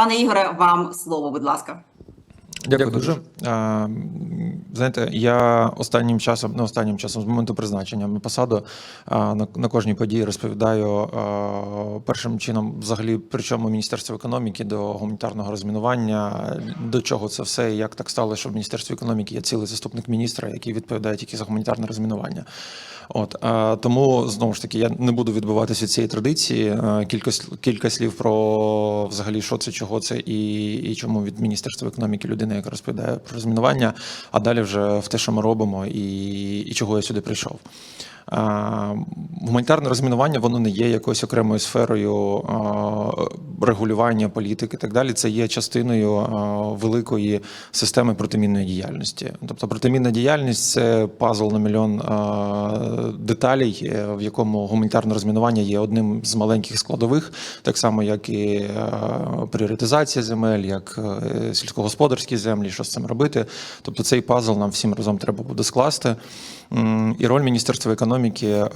Пане Ігоре, вам слово, будь ласка. Дякую дуже. Знаєте, я останнім часом, не останнім часом, з моменту призначення на посаду на, на кожній події розповідаю першим чином, взагалі, причому Міністерство економіки до гуманітарного розмінування, до чого це все, і як так стало, що в Міністерстві економіки є цілий заступник міністра, який відповідає тільки за гуманітарне розмінування. От тому знову ж таки я не буду відбуватися від цієї традиції. Кілька кілька слів про взагалі, що це, чого це і, і чому від Міністерства економіки людина, яка розповідає про розмінування, а далі вже в те, що ми робимо, і, і чого я сюди прийшов. А, Гуманітарне розмінування воно не є якоюсь окремою сферою регулювання політики і так далі. Це є частиною великої системи протимінної діяльності. Тобто протимінна діяльність це пазл на мільйон деталей, е, в якому гуманітарне розмінування є одним з маленьких складових, так само як і пріоритизація земель, як е, сільськогосподарські землі, що з цим робити. Тобто цей пазл нам всім разом треба буде скласти. І роль Міністерства економіки е,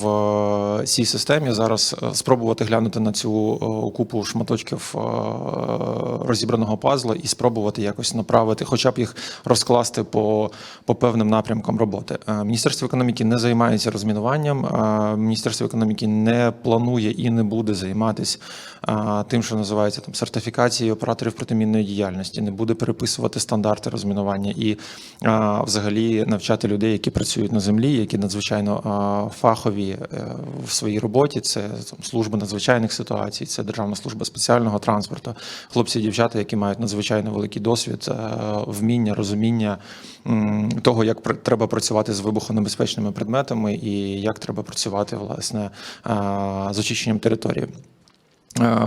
в цій системі зараз е, спробувати глянути на цю е, купу шматочків е, розібраного пазла і спробувати якось направити, хоча б їх розкласти по, по певним напрямкам роботи. Е, Міністерство економіки не займається розмінуванням. е, Міністерство економіки не планує і не буде займатися тим, що називається там сертифікацією операторів протимінної діяльності, не буде переписувати стандарти розмінування і взагалі навчати людей, які працюють на землі, які надзвичайно фахові е, в своїй роботі. Це там, служба надзвичайних ситуацій, це Державна служба спеціального транспорту, хлопці і дівчата, які мають надзвичайно великий досвід, е, вміння, розуміння того, як треба працювати з вибухонебезпечними предметами і як треба працювати власне з очищенням території. Е,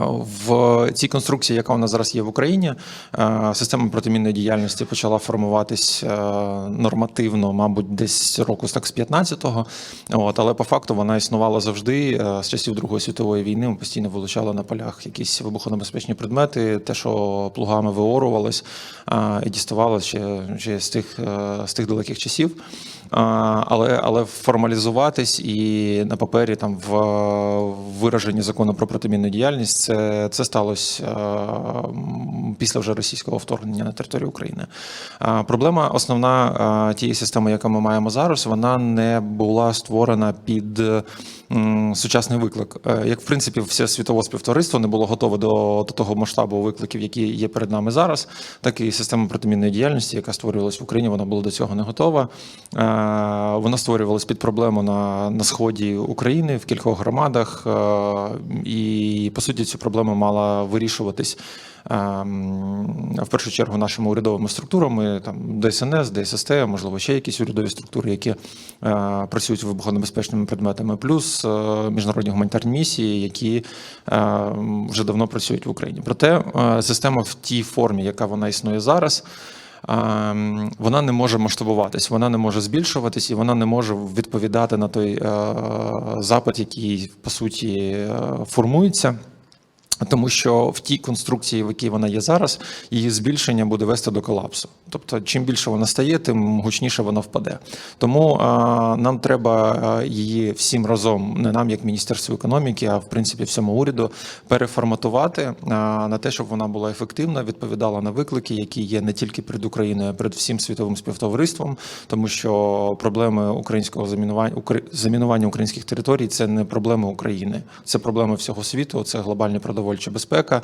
В цій конструкції, яка у нас зараз є в Україні, е, система протимінної діяльності почала формуватись е, нормативно, мабуть, десь року так з 15-го. От, але по факту вона існувала завжди. З часів Другої світової війни ми постійно вилучали на полях якісь вибухонебезпечні предмети, те, що плугами виорувалось і діставалося ще, ще з тих з тих далеких часів. Але але формалізуватись і на папері там в вираженні закону про протимінну діяльність це, це сталося е, після вже російського вторгнення на територію України. Проблема основна е, тієї системи, яку ми маємо зараз, вона не була створена під сучасний виклик. Е, Як в принципі, все світове співтовариство не було готове до, до того масштабу викликів, які є перед нами зараз, так і система протимінної діяльності, яка створювалась в Україні, вона була до цього не готова. Е, Вона створювалась під проблему на, на сході України в кількох громадах, е, і по суті цю проблему мала вирішуватись. ем, В першу чергу нашими урядовими структурами, там ДСНС, ДССТ, можливо, ще якісь урядові структури, які е, працюють вибухонебезпечними предметами, плюс е, міжнародні гуманітарні місії, які е, вже давно працюють в Україні. Проте е, система в тій формі, яка вона існує зараз. Ем, Вона не може масштабуватись, вона не може збільшуватись, і вона не може відповідати на той е, запит, який по суті е, формується. Тому що в тій конструкції, в якій вона є зараз, її збільшення буде вести до колапсу. Тобто, чим більше вона стає, тим гучніше вона впаде. Тому а, нам треба її всім разом, не нам, як Міністерству економіки, а в принципі всьому уряду, переформатувати а, на те, щоб вона була ефективна, відповідала на виклики, які є не тільки перед Україною, а перед всім світовим співтовариством, тому що проблеми українського замінування замінування українських територій це не проблеми України, це проблеми всього світу, це глобальна продовольча безпека,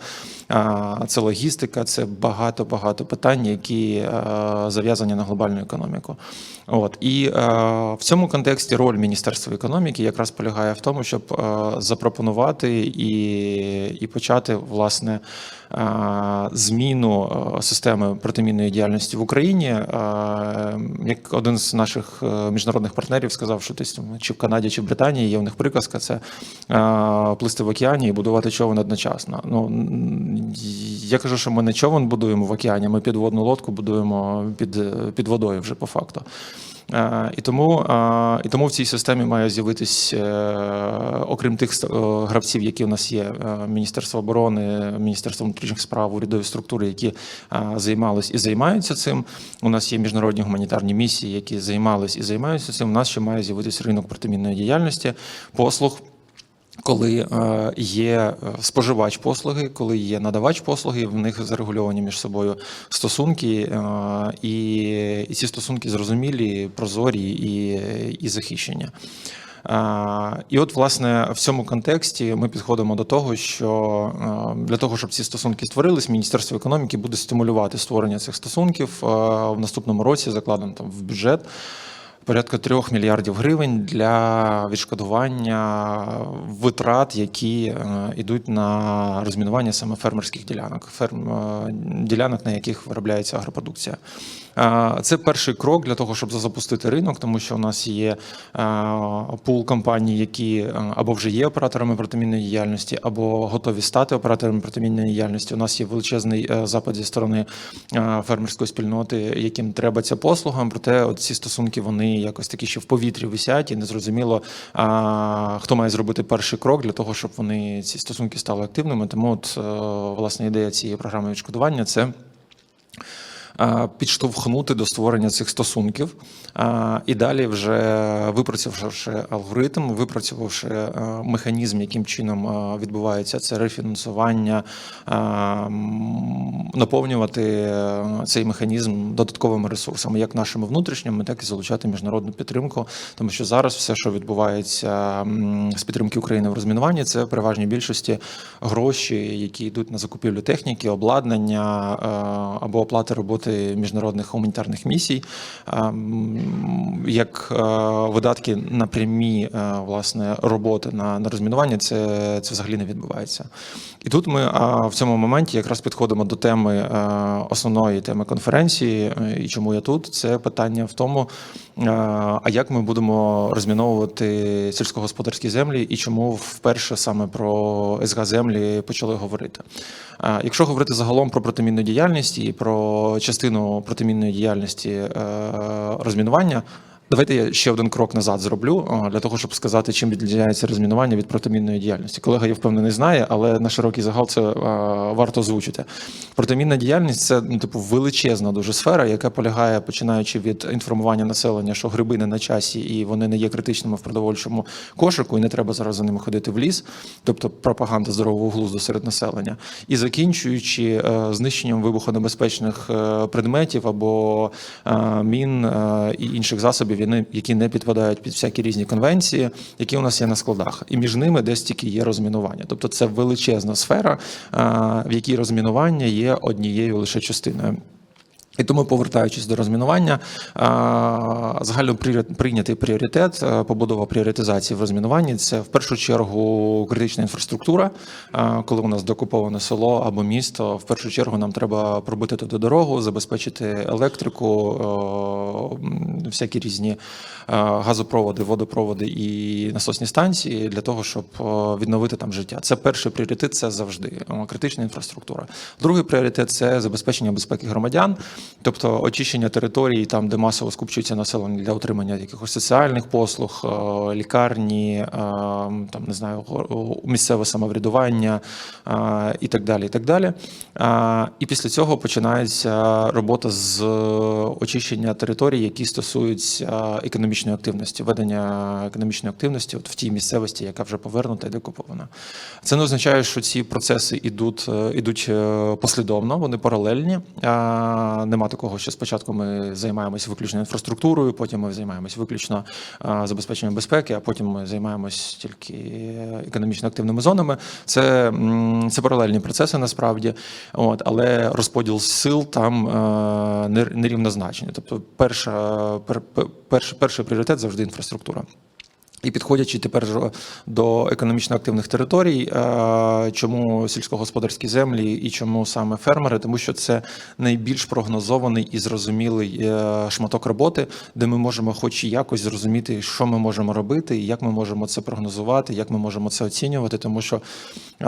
це логістика, це багато багато питань, які е, зав'язані на глобальну економіку. От і е, в цьому контексті роль Міністерства економіки якраз полягає в тому, щоб е, запропонувати і, і почати власне зміну системи протимінної діяльності в Україні. Як один з наших міжнародних партнерів сказав, що десь чи в Канаді, чи в Британії є у них приказка: це плисти в океані і будувати човен одночасно. Ну я кажу, що ми не човен будуємо в океані, ми підводну лодку будуємо під, під водою вже по факту. Е, І тому, е, і тому в цій системі має з'явитись, е, окрім тих е, гравців, які у нас є, е, Міністерство оборони, Міністерство внутрішніх справ, урядові структури, які е, займались і займаються цим. У нас є міжнародні гуманітарні місії, які займались і займаються цим. У нас ще має з'явитись ринок протимінної діяльності, послуг. Коли е, є е, споживач послуги, коли є надавач послуги, в них зарегульовані між собою стосунки, е, і, ці стосунки зрозумілі, прозорі і, і захищені. Е, І от, власне, в цьому контексті ми підходимо до того, що для того, щоб ці стосунки створились, Міністерство економіки буде стимулювати створення цих стосунків в наступному році, закладено там в бюджет. Порядка трьох мільярдів гривень для відшкодування витрат, які е, йдуть на розмінування саме фермерських ділянок, ферм, е, ділянок, на яких виробляється агропродукція. Е, Це перший крок для того, щоб запустити ринок, тому що у нас є е, пул компаній, які е, або вже є операторами протимінної діяльності, або готові стати операторами протимінної діяльності. У нас є величезний е, запит зі сторони е, фермерської спільноти, яким треба ця послуга. Проте ці стосунки вони якось такі ще в повітрі висять, і незрозуміло, а, хто має зробити перший крок для того, щоб вони ці стосунки стали активними. Тому, от е, власне, ідея цієї програми відшкодування це. Підштовхнути до створення цих стосунків, і далі, вже випрацювавши алгоритм, випрацювавши е, механізм, яким чином е, відбувається це рефінансування, наповнювати е, цей механізм додатковими ресурсами, як нашими внутрішніми, так і залучати міжнародну підтримку. Тому що зараз все, що відбувається з підтримки України в розмінуванні, це в переважній більшості гроші, які йдуть на закупівлю техніки, обладнання або оплати роботи міжнародних гуманітарних місій, е, як е, видатки на прямі е, власне роботи на, на розмінування, це, це взагалі не відбувається. І тут ми в цьому моменті якраз підходимо до теми е, основної теми конференції. е, І чому я тут? Це питання в тому, е, а як ми будемо розміновувати сільськогосподарські землі, і чому вперше саме про СГ землі почали говорити. Е, Якщо говорити загалом про протимінну діяльність і про частину протимінної діяльності е, розмінування. Давайте я ще один крок назад зроблю для того, щоб сказати, чим відрізняється розмінування від протимінної діяльності. Колега, я впевнений, знає, але на широкий загал це варто озвучити. Протимінна діяльність це ну, типу величезна дуже сфера, яка полягає, починаючи від інформування населення, що гриби не на часі і вони не є критичними в продовольчому кошику, і не треба зараз за ними ходити в ліс, тобто пропаганда здорового глузду серед населення, і закінчуючи е, знищенням вибухонебезпечних е, предметів або е, мін і інших засобів, вони- які не підпадають під всякі різні конвенції, які у нас є на складах, і між ними десь тільки є розмінування. Тобто це величезна сфера, в якій розмінування є однією лише частиною. І тому, повертаючись до розмінування, загально прийнятий пріоритет, побудова пріоритизації в розмінуванні це в першу чергу критична інфраструктура. Коли у нас докуповане село або місто, в першу чергу нам треба пробити туди дорогу, забезпечити електрику, всякі різні газопроводи, водопроводи і насосні станції для того, щоб відновити там життя. Це перший пріоритет, це завжди критична інфраструктура. Другий пріоритет це забезпечення безпеки громадян, тобто очищення територій, там, де масово скупчується населення для отримання якихось соціальних послуг, е, лікарні, е, там не знаю, місцеве самоврядування е, і так далі. І так далі. І після цього починається робота з очищення територій, які стосуються економічної активності, ведення економічної активності от в тій місцевості, яка вже повернута і декупована. Це не означає, що ці процеси ідуть, е, ідуть послідовно, вони паралельні. Нема такого, що спочатку ми займаємося виключно інфраструктурою, потім ми займаємось виключно забезпеченням безпеки, а потім ми займаємось тільки економічно активними зонами. Це, це паралельні процеси насправді. От, але розподіл сил там е, нер- нерівнозначний. Тобто, перша, пер, пер- перший, перший пріоритет завжди інфраструктура. І підходячи тепер до економічно активних територій, е, чому сільськогосподарські землі і чому саме фермери, тому що це найбільш прогнозований і зрозумілий е, шматок роботи, де ми можемо хоч і якось зрозуміти, що ми можемо робити, і як ми можемо це прогнозувати, як ми можемо це оцінювати, тому що е,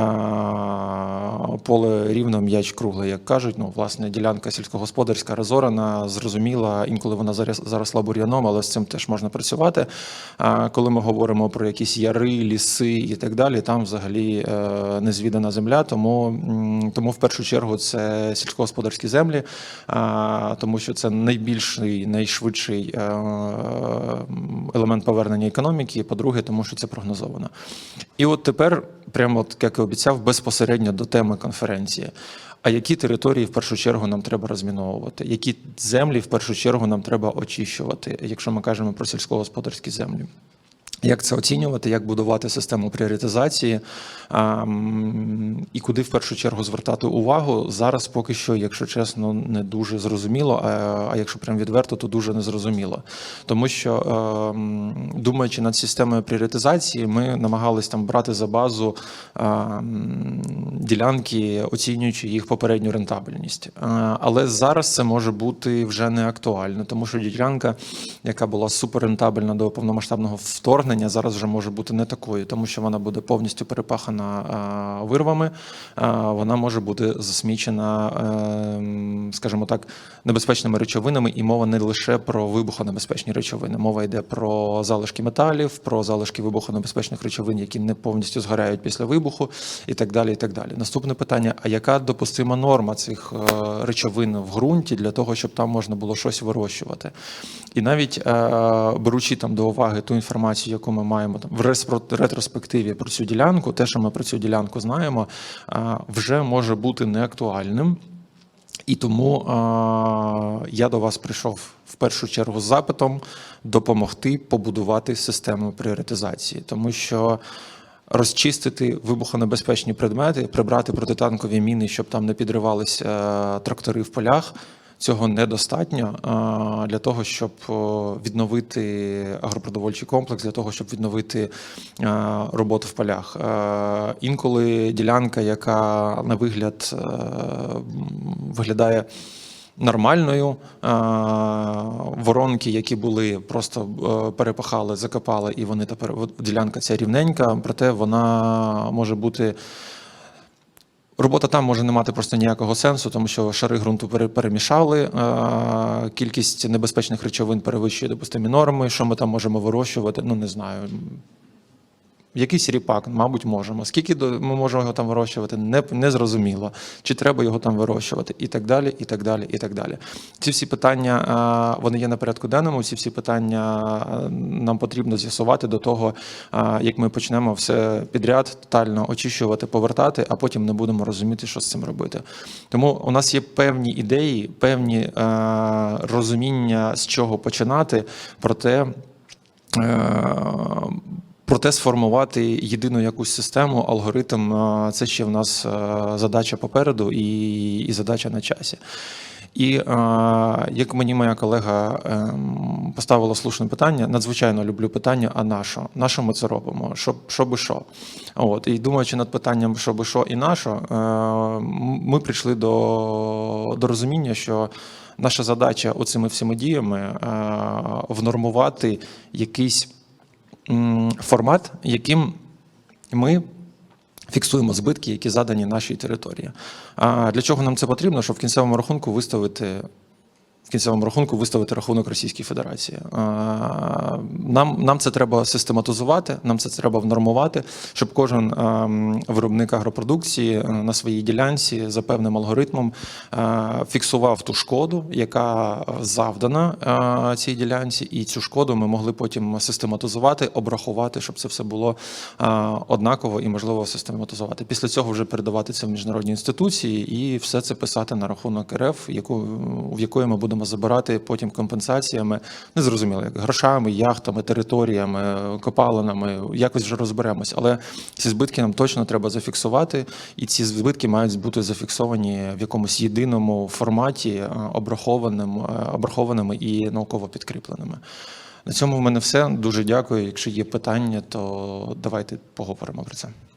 поле рівно, м'яч круглий, як кажуть. Ну, власне, ділянка сільськогосподарська розорана, зрозуміла, інколи вона зарос- заросла бур'яном, але з цим теж можна працювати. Коли ми говоримо про якісь яри, ліси і так далі, там взагалі е, незвідана земля. Тому, тому в першу чергу це сільськогосподарські землі, тому що це найбільший, найшвидший е, елемент повернення економіки. По-друге, тому що це прогнозовано. І от тепер, прямо от, як і обіцяв, безпосередньо до теми конференції. А які території в першу чергу нам треба розміновувати? Які землі в першу чергу нам треба очищувати, якщо ми кажемо про сільськогосподарські землі? Як це оцінювати, як будувати систему пріоритизації і куди в першу чергу звертати увагу? Зараз поки що, якщо чесно, не дуже зрозуміло. А, якщо прям відверто, то дуже незрозуміло. Тому що, думаючи над системою пріоритизації, ми намагались там брати за базу ділянки, оцінюючи їх попередню рентабельність. Але зараз це може бути вже не актуально, тому що ділянка, яка була суперрентабельна до повномасштабного вторгнення, зараз вже може бути не такою, тому що вона буде повністю перепахана вирвами. Вона може бути засмічена, ем, скажімо так, небезпечними речовинами, і мова не лише про вибухонебезпечні речовини. Мова йде про залишки металів, про залишки вибухонебезпечних речовин, які не повністю згорають після вибуху, і так далі. І так далі. Наступне питання: а яка допустима норма цих е, речовин в ґрунті для того, щоб там можна було щось вирощувати? І навіть е, беручи там до уваги ту інформацію, яку ми маємо там в ретроспективі про цю ділянку, те, що ми про цю ділянку знаємо, вже може бути неактуальним. І тому е, я до вас прийшов в першу чергу з запитом допомогти побудувати систему пріоритизації, тому що розчистити вибухонебезпечні предмети, прибрати протитанкові міни, щоб там не підривалися е, трактори в полях. Цього недостатньо для того, щоб відновити агропродовольчий комплекс, для того, щоб відновити роботу в полях. Інколи ділянка, яка на вигляд е, виглядає нормальною, воронки, які були, просто е, перепахали, закопали, і вони тепер ділянка ця рівненька, проте вона може бути. Робота там може не мати просто ніякого сенсу, тому що шари ґрунту пере- перемішали, е, кількість небезпечних речовин перевищує допустимі норми. Що ми там можемо вирощувати? Ну не знаю. Якийсь ріпак, мабуть, можемо. Скільки ми можемо його там вирощувати, не, не зрозуміло. Чи треба його там вирощувати, і так далі, і так далі, і так далі. Ці всі питання е, вони є на порядку денному. Ці всі питання е, нам потрібно з'ясувати до того, е, як ми почнемо все підряд тотально очищувати, повертати, а потім не будемо розуміти, що з цим робити. Тому у нас є певні ідеї, певні е, розуміння, з чого починати, проте. Проте сформувати єдину якусь систему, алгоритм це ще в нас задача попереду і, і задача на часі. І як мені моя колега ем, поставила слушне питання, надзвичайно люблю питання: а на що? На що ми це робимо? Що, що би що? От і думаючи над питанням, що би що і на що, е, ми прийшли до, до розуміння, що наша задача оцими всіми діями е, внормувати якийсь формат, яким ми фіксуємо збитки, які задані нашій території. А для чого нам це потрібно? Щоб в кінцевому рахунку виставити. Кінцевому рахунку виставити рахунок Російській Федерації. Нам, нам це треба систематизувати, нам це треба внормувати, щоб кожен виробник агропродукції е, на своїй ділянці за певним алгоритмом е, фіксував ту шкоду, яка завдана е, цій ділянці, і цю шкоду ми могли потім систематизувати, обрахувати, щоб це все було однаково і можливо систематизувати. Після цього вже передавати це в міжнародні інституції і все це писати на рахунок РФ, яку в якої ми будемо забирати потім компенсаціями, незрозуміло, як грошами, яхтами, територіями, копалинами. Якось вже розберемось. Але ці збитки нам точно треба зафіксувати, і ці збитки мають бути зафіксовані в якомусь єдиному форматі, е, обрахованим, е, обрахованими і науково підкріпленими. На цьому в мене все. Дуже дякую. Якщо є питання, то давайте поговоримо про це.